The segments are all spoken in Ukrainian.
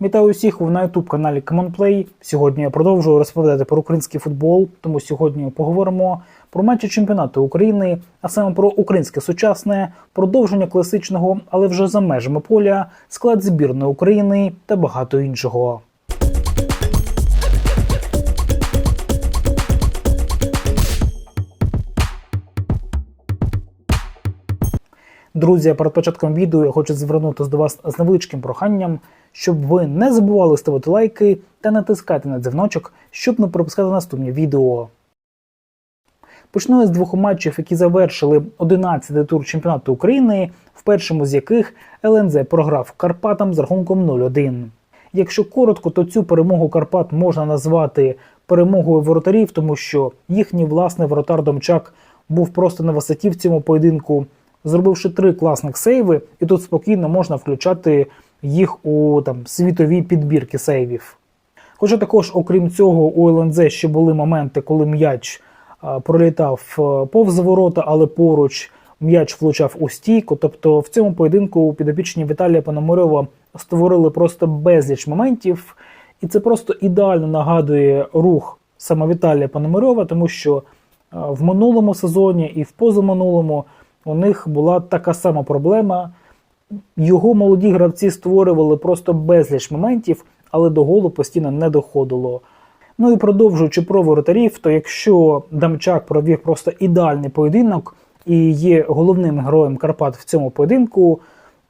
Вітаю усіх на youtube каналі Commonplay. Сьогодні я продовжую розповідати про український футбол, тому сьогодні поговоримо про матчі чемпіонату України, а саме про українське сучасне, продовження класичного, але вже за межами поля, склад збірної України та багато іншого. Друзі, перед початком відео я хочу звернутися до вас з невеличким проханням, щоб ви не забували ставити лайки та натискати на дзвіночок, щоб не пропускати наступні відео. Почну з двох матчів, які завершили 11-й тур чемпіонату України, в першому з яких ЛНЗ програв Карпатам з рахунком 0-1. Якщо коротко, то цю перемогу Карпат можна назвати перемогою воротарів, тому що їхній власний воротар Домчак був просто на висоті в цьому поєдинку, зробивши три класних сейви, і тут спокійно можна включати їх у там світові підбірки сейвів. Хоча також, окрім цього, у ЛНЗ ще були моменти, коли м'яч а, пролітав е, повз ворота, але поруч м'яч влучав у стійку. Тобто в цьому поєдинку підопічні Віталія Пономарьова створили просто безліч моментів, і це просто ідеально нагадує рух саме Віталія Пономарьова, тому що а, в минулому сезоні і в позаминулому у них була така сама проблема. Його молоді гравці створювали просто безліч моментів, але до голу постійно не доходило. Ну і продовжуючи про воротарів, то якщо Дамчак провів просто ідеальний поєдинок і є головним героєм Карпат в цьому поєдинку,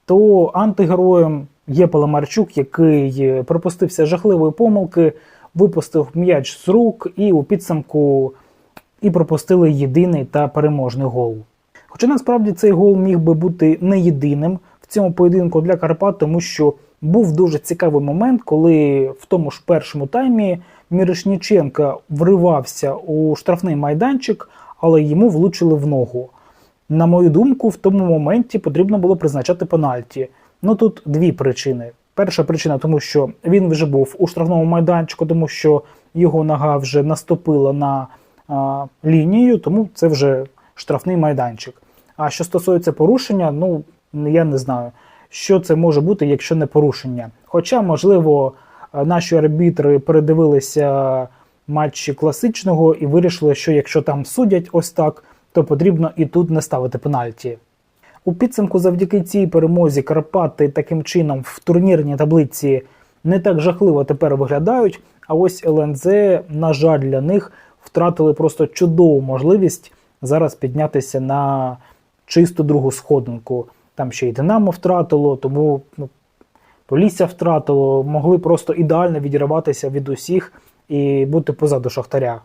то антигероєм є Паламарчук, який пропустився жахливої помилки, випустив м'яч з рук і у підсумку і пропустили єдиний та переможний гол. Хоча насправді цей гол міг би бути не єдиним цьому поєдинку для Карпат, тому що був дуже цікавий момент, коли в тому ж першому таймі Мірошніченка вривався у штрафний майданчик, але йому влучили в ногу. На мою думку, в тому моменті потрібно було призначати пенальті. Ну тут дві причини. Перша причина, тому що він вже був у штрафному майданчику, тому що його нога вже наступила на а, лінію, тому це вже штрафний майданчик. А що стосується порушення, ну я не знаю, що це може бути, якщо не порушення. Хоча, можливо, наші арбітри передивилися матчі класичного і вирішили, що якщо там судять ось так, то потрібно і тут не ставити пенальті. У підсумку, завдяки цій перемозі Карпати таким чином в турнірній таблиці не так жахливо тепер виглядають. А ось ЛНЗ, на жаль, для них втратили просто чудову можливість зараз піднятися на чисту другу сходинку. Там ще й Динамо втратило, тому ну, Полісся втратило, могли просто ідеально відірватися від усіх і бути позаду Шахтаря.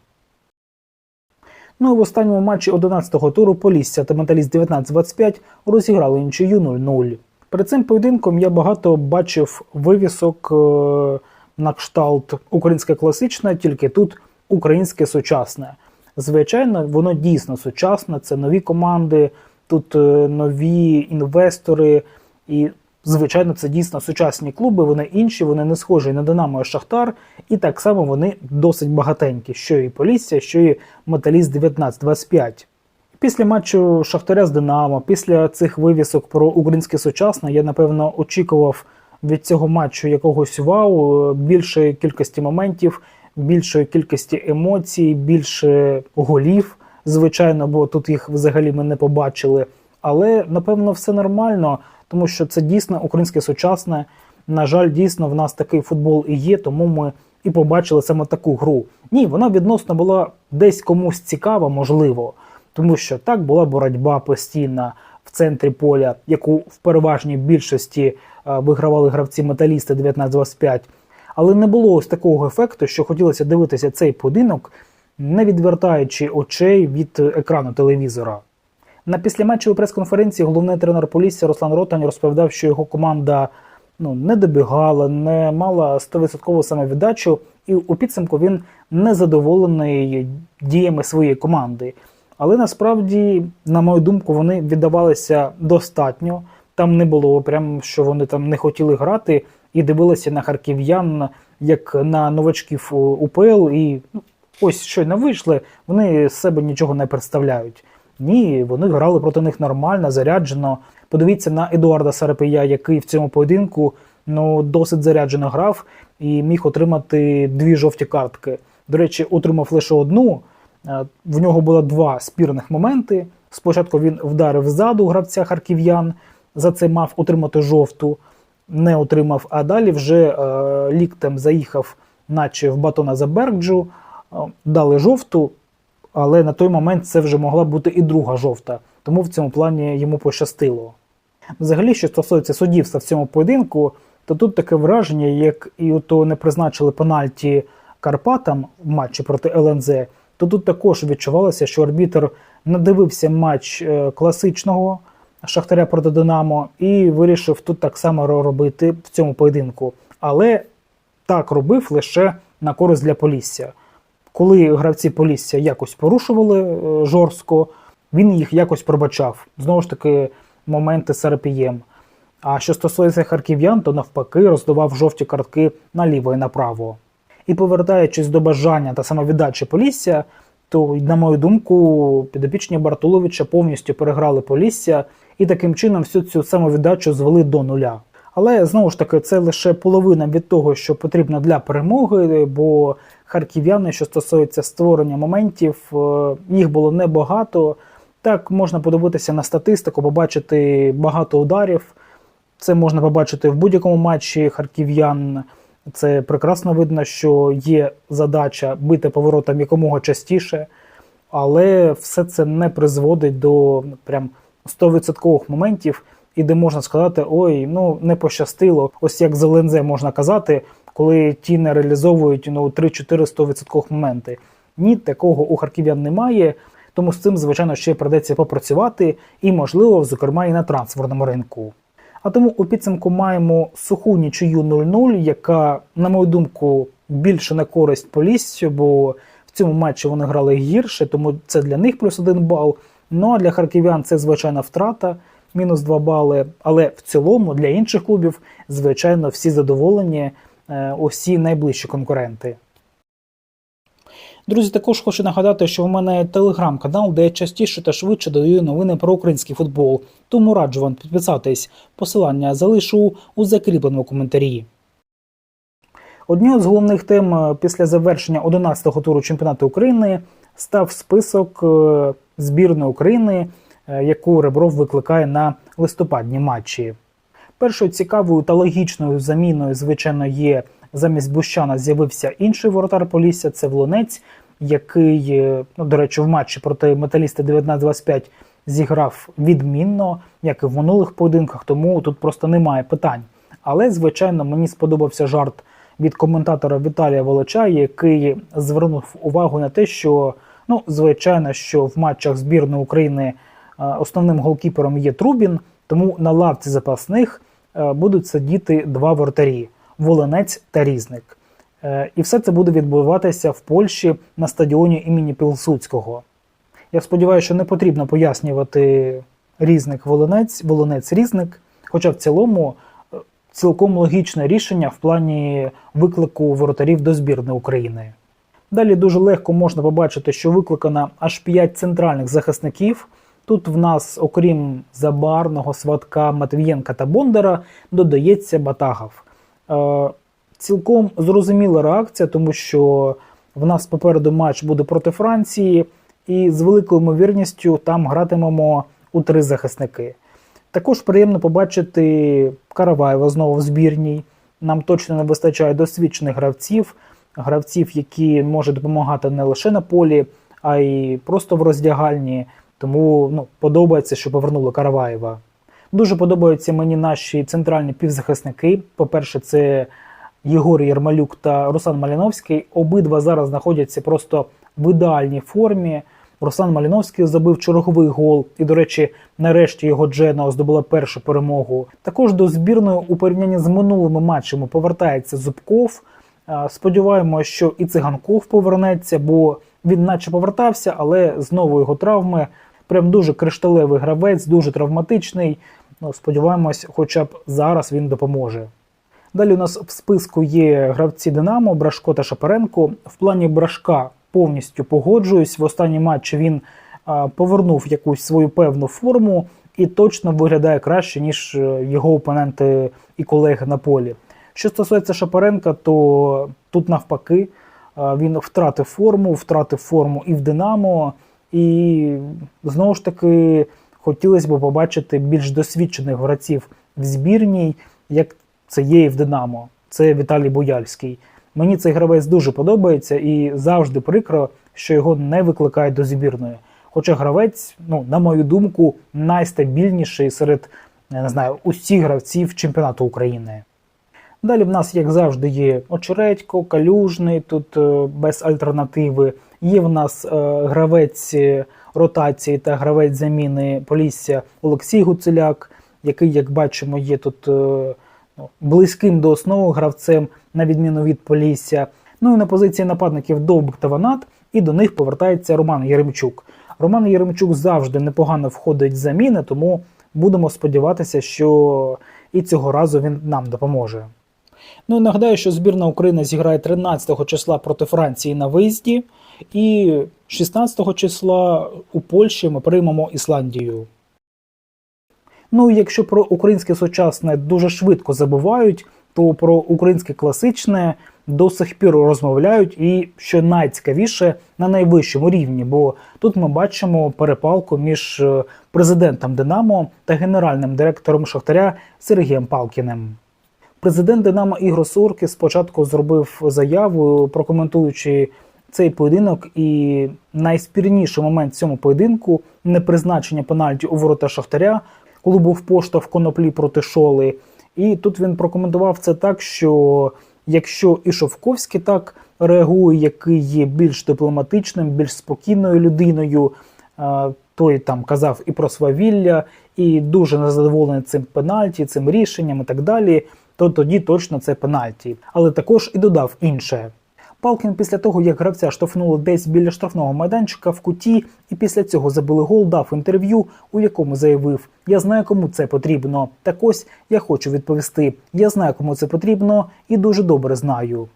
Ну і в останньому матчі 11-го туру Полісся та Металіст 19-25 розіграли нічию 0-0. Перед цим поєдинком я багато бачив вивісок е- на кшталт українське класичне, тільки тут українське сучасне. Звичайно, воно дійсно сучасне, це нові команди, тут е, нові інвестори, і, звичайно, це дійсно сучасні клуби. Вони інші, вони не схожі на Динамо і Шахтар, і так само вони досить багатенькі, що і Полісся, що і Металіст 19-25. Після матчу Шахтаря з Динамо, після цих вивісок про українське сучасне, я напевно очікував від цього матчу якогось вау, більшої кількості моментів, більшої кількості емоцій, більше голів. Звичайно, бо тут їх взагалі ми не побачили. Але напевно все нормально, тому що це дійсно українське сучасне. На жаль, дійсно в нас такий футбол і є, тому ми і побачили саме таку гру. Ні, вона відносно була десь комусь цікава, можливо, тому що так була боротьба постійна в центрі поля, яку в переважній більшості е, вигравали гравці металісти 19-25. Але не було ось такого ефекту, що хотілося дивитися цей поєдинок, не відвертаючи очей від екрану телевізора. На післяматчевій прес-конференції головний тренер Полісся Руслан Ротань розповідав, що його команда ну, не добігала, не мала 100% самовіддачу, і у підсумку він не задоволений діями своєї команди. Але насправді, на мою думку, вони віддавалися достатньо. Там не було прям, що вони там не хотіли грати і дивилися на харків'ян як на новачків УПЛ. І ну, ось щойно вийшли, вони з себе нічого не представляють. Ні, вони грали проти них нормально, заряджено. Подивіться на Едуарда Сарапія, який в цьому поєдинку ну досить заряджено грав і міг отримати дві жовті картки. До речі, отримав лише одну. Е, В нього було два спірних моменти. Спочатку він вдарив ззаду гравця харків'ян, за це мав отримати жовту, не отримав, а далі вже е, ліктем заїхав, наче в батона за Беркджу, е, дали жовту, але на той момент це вже могла бути і друга жовта, тому в цьому плані йому пощастило. Взагалі, що стосується суддівства в цьому поєдинку, то тут таке враження, як і ото не призначили пенальті Карпатам в матчі проти ЛНЗ, то тут також відчувалося, що арбітр надивився матч е, класичного Шахтаря проти Динамо і вирішив тут так само робити в цьому поєдинку. Але так робив лише на користь для Полісся. Коли гравці Полісся якось порушували е, жорстко, він їх якось пробачав. Знову ж таки, моменти з RPM. А що стосується харків'ян, то навпаки роздавав жовті картки наліво і направо. І повертаючись до бажання та самовіддачі Полісся, то, на мою думку, підопічні Бартуловича повністю переграли Полісся і таким чином всю цю самовіддачу звели до нуля. Але знову ж таки, це лише половина від того, що потрібно для перемоги, бо харків'яни, що стосується створення моментів, е, їх було небагато. Так, можна подивитися на статистику, побачити багато ударів. Це можна побачити в будь-якому матчі харків'ян. Це прекрасно видно, що є задача бити поворотом якомога частіше, але все це не призводить до прям 100% моментів, і де можна сказати, ой, ну не пощастило. Ось як з ЛНЗ можна казати, коли ті не реалізовують ну, 3-4-100% моменти. Ні, такого у харків'ян немає. Тому з цим, звичайно, ще придеться попрацювати, і, можливо, зокрема, і на трансферному ринку. А тому у підсумку маємо суху нічию 0-0, яка, на мою думку, більше на користь Поліссю, бо в цьому матчі вони грали гірше, тому це для них плюс один бал. Ну а для харків'ян це звичайна втрата, мінус 2 бали. Але в цілому для інших клубів, звичайно, всі задоволені, е, усі найближчі конкуренти. Друзі, також хочу нагадати, що в мене є телеграм-канал, де я частіше та швидше даю новини про український футбол. Тому раджу вам підписатись. Посилання залишу у закріпленому коментарі. Однією з головних тем е, після завершення 11-го туру чемпіонату України став список е, збірної України, яку Ребров викликає на листопадні матчі. Першою цікавою та логічною заміною, звичайно, є замість Бущана з'явився інший воротар Полісся, це Влонець, який, ну, до речі, в матчі проти металіста 19-25 зіграв відмінно, як і в минулих поєдинках, тому тут просто немає питань. Але, звичайно, мені сподобався жарт від коментатора Віталія Волоча, який звернув увагу на те, що, ну, звичайно, що в матчах збірної України основним голкіпером є Трубін, тому на лавці запасних будуть сидіти два вратарі Волинець та Різник. Е, і все це буде відбуватися в Польщі на стадіоні імені Пілсудського. Я сподіваюся, що не потрібно пояснювати різник волинець, волинець різник, хоча в цілому е, цілком логічне рішення в плані виклику воротарів до збірної України. Далі дуже легко можна побачити, що викликано аж 5 центральних захисників. Тут в нас, окрім Забарного, Сватка, Матвієнка та Бондара, додається Батагов. Е, цілком зрозуміла реакція, тому що в нас попереду матч буде проти Франції, і з великою ймовірністю там гратимемо у три захисники. Також приємно побачити Караваєва знову в збірній. Нам точно не вистачає досвідчених гравців, гравців, які можуть допомагати не лише на полі, а й просто в роздягальні. Тому ну, подобається, що повернули Караваєва. Дуже подобаються мені наші центральні півзахисники. По-перше, це Єгор Єрмалюк та Руслан Маліновський. Обидва зараз знаходяться просто в ідеальній формі. Руслан Маліновський забив черговий гол, і, до речі, нарешті його Джена здобула першу перемогу. Також до збірної у порівнянні з минулими матчами повертається Зубков. Сподіваємося, що і циганков повернеться, бо він наче повертався, але знову його травми. Прям дуже кришталевий гравець, дуже травматичний. Ну, Сподіваємось, хоча б зараз він допоможе. Далі у нас в списку є гравці Динамо, Брашко та Шапаренко. В плані Брашка повністю погоджуюсь. В останній матчі він а, повернув якусь свою певну форму і точно виглядає краще, ніж е, його опоненти і колеги на полі. Що стосується Шапаренка, то тут навпаки він втратив форму, втратив форму і в Динамо, і знову ж таки хотілося б побачити більш досвідчених гравців в збірній, як це є і в Динамо. Це Віталій Бояльський. Мені цей гравець дуже подобається і завжди прикро, що його не викликають до збірної. Хоча гравець, ну, на мою думку, найстабільніший серед не знаю, усіх гравців чемпіонату України. Далі в нас, як завжди, є Очередько, Калюжний, тут е, без альтернативи. Є в нас е, гравець ротації та гравець заміни Полісся Олексій Гуцеляк, який, як бачимо, є тут е, ну, близьким до основи гравцем, на відміну від Полісся. Ну і на позиції нападників Довбик та Ванат, і до них повертається Роман Єремчук. Роман Єремчук завжди непогано входить в заміни, тому будемо сподіватися, що і цього разу він нам допоможе. Ну нагадаю, що збірна України зіграє 13 числа проти Франції на виїзді, і 16 числа у Польщі ми приймемо Ісландію. Ну і якщо про українське сучасне дуже швидко забувають, то про українське класичне до сих пір розмовляють, і що найцікавіше на найвищому рівні, бо тут ми бачимо перепалку між е, президентом Динамо та генеральним директором Шахтаря Сергієм Палкіним. Президент Динамо Ігор Сурки спочатку зробив заяву, прокоментуючи цей поєдинок, і найспірніший момент в цьому поєдинку не призначення пенальті у ворота Шахтаря, коли був поштовх коноплі проти шоли. І тут він прокоментував це так, що якщо і Шовковський так реагує, який є більш дипломатичним, більш спокійною людиною, е, той там казав і про свавілля, і дуже незадоволений цим пенальті, цим рішенням і так далі, то тоді точно це пенальті. Але також і додав інше. Палкін після того, як гравця штовхнули десь біля штрафного майданчика в куті, і після цього забили гол, дав інтерв'ю, у якому заявив: Я знаю, кому це потрібно. Так ось я хочу відповісти: я знаю, кому це потрібно, і дуже добре знаю.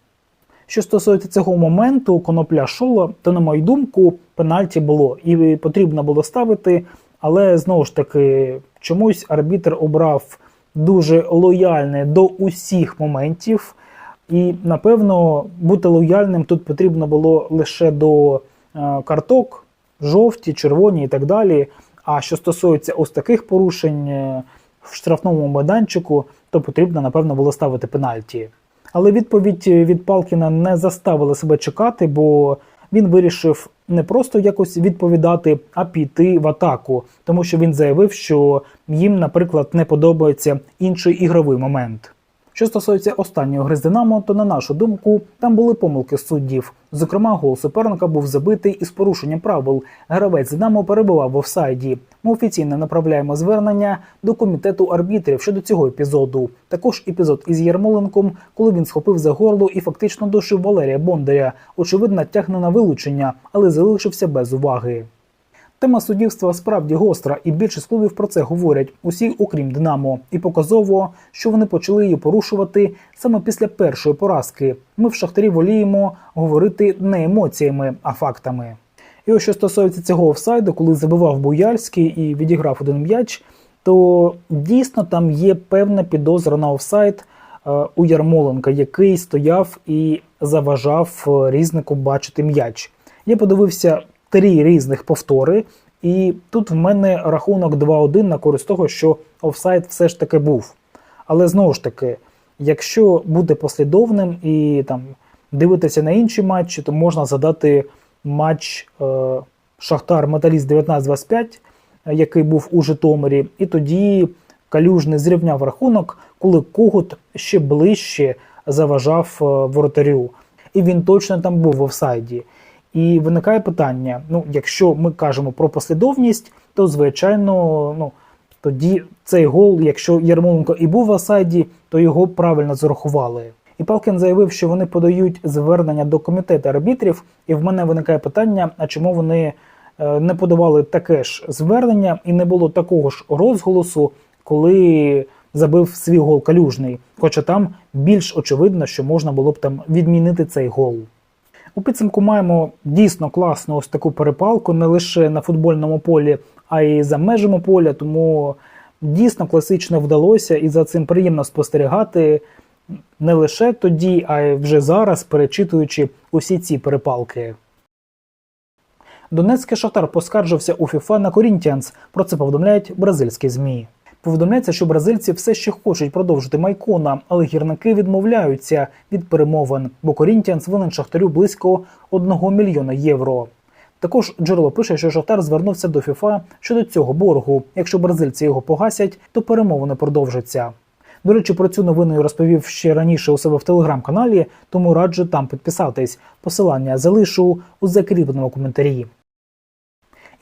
Що стосується цього моменту, конопля шола, то, на мою думку, пенальті було і потрібно було ставити, але знову ж таки чомусь арбітр обрав дуже лояльне до усіх моментів. І напевно бути лояльним тут потрібно було лише до е, карток, жовті, червоні і так далі. А що стосується ось таких порушень е, в штрафному майданчику, то потрібно, напевно, було ставити пенальті. Але відповідь від Палкіна не заставила себе чекати, бо він вирішив не просто якось відповідати, а піти в атаку, тому що він заявив, що їм, наприклад, не подобається інший ігровий момент. Що стосується останньої гри з Динамо, то на нашу думку там були помилки суддів. Зокрема, гол суперника був забитий із порушенням правил. Гравець Динамо перебував в офсайді. Ми офіційно направляємо звернення до комітету арбітрів щодо цього епізоду. Також епізод із Ярмоленком, коли він схопив за горло і фактично душив Валерія Бондаря. Очевидно, тягне на вилучення, але залишився без уваги. Тема суддівства справді гостра, і більшість клубів про це говорять усі, окрім Динамо, і показово, що вони почали її порушувати саме після першої поразки. Ми в шахтарі воліємо говорити не емоціями, а фактами. І ось що стосується цього офсайду, коли забивав Бояльський і відіграв один м'яч, то дійсно там є певна підозра на офсайд е, у Ярмоленка, який стояв і заважав е, різнику бачити м'яч. Я подивився три різних повтори, і тут в мене рахунок 2-1 на користь того, що офсайд все ж таки був. Але знову ж таки, якщо бути послідовним і там дивитися на інші матчі, то можна задати матч е, Шахтар Металіст 1925, який був у Житомирі, і тоді Калюжний зрівняв рахунок, коли Когут ще ближче заважав е, воротарю. І він точно там був в офсайді. І виникає питання: ну, якщо ми кажемо про послідовність, то звичайно, ну тоді цей гол, якщо Ярмоленко і був в осаді, то його правильно зарахували. І Палкін заявив, що вони подають звернення до комітету арбітрів, і в мене виникає питання: а чому вони е, не подавали таке ж звернення і не було такого ж розголосу, коли забив свій гол калюжний? Хоча там більш очевидно, що можна було б там відмінити цей гол. У підсумку маємо дійсно класну ось таку перепалку не лише на футбольному полі, а й за межами поля. Тому дійсно класично вдалося, і за цим приємно спостерігати не лише тоді, а й вже зараз, перечитуючи усі ці перепалки. Донецький шахтар поскаржився у ФІФА на Корінтіанс. Про це повідомляють бразильські змі. Повідомляється, що бразильці все ще хочуть продовжити майкона, але гірники відмовляються від перемовин, бо Корінтіанс винен шахтарю близько 1 мільйона євро. Також джерело пише, що Шахтар звернувся до ФІФА щодо цього боргу. Якщо бразильці його погасять, то перемовини продовжаться. До речі, про цю новину я розповів ще раніше у себе в телеграм-каналі, тому раджу там підписатись. Посилання залишу у закріпленому коментарі.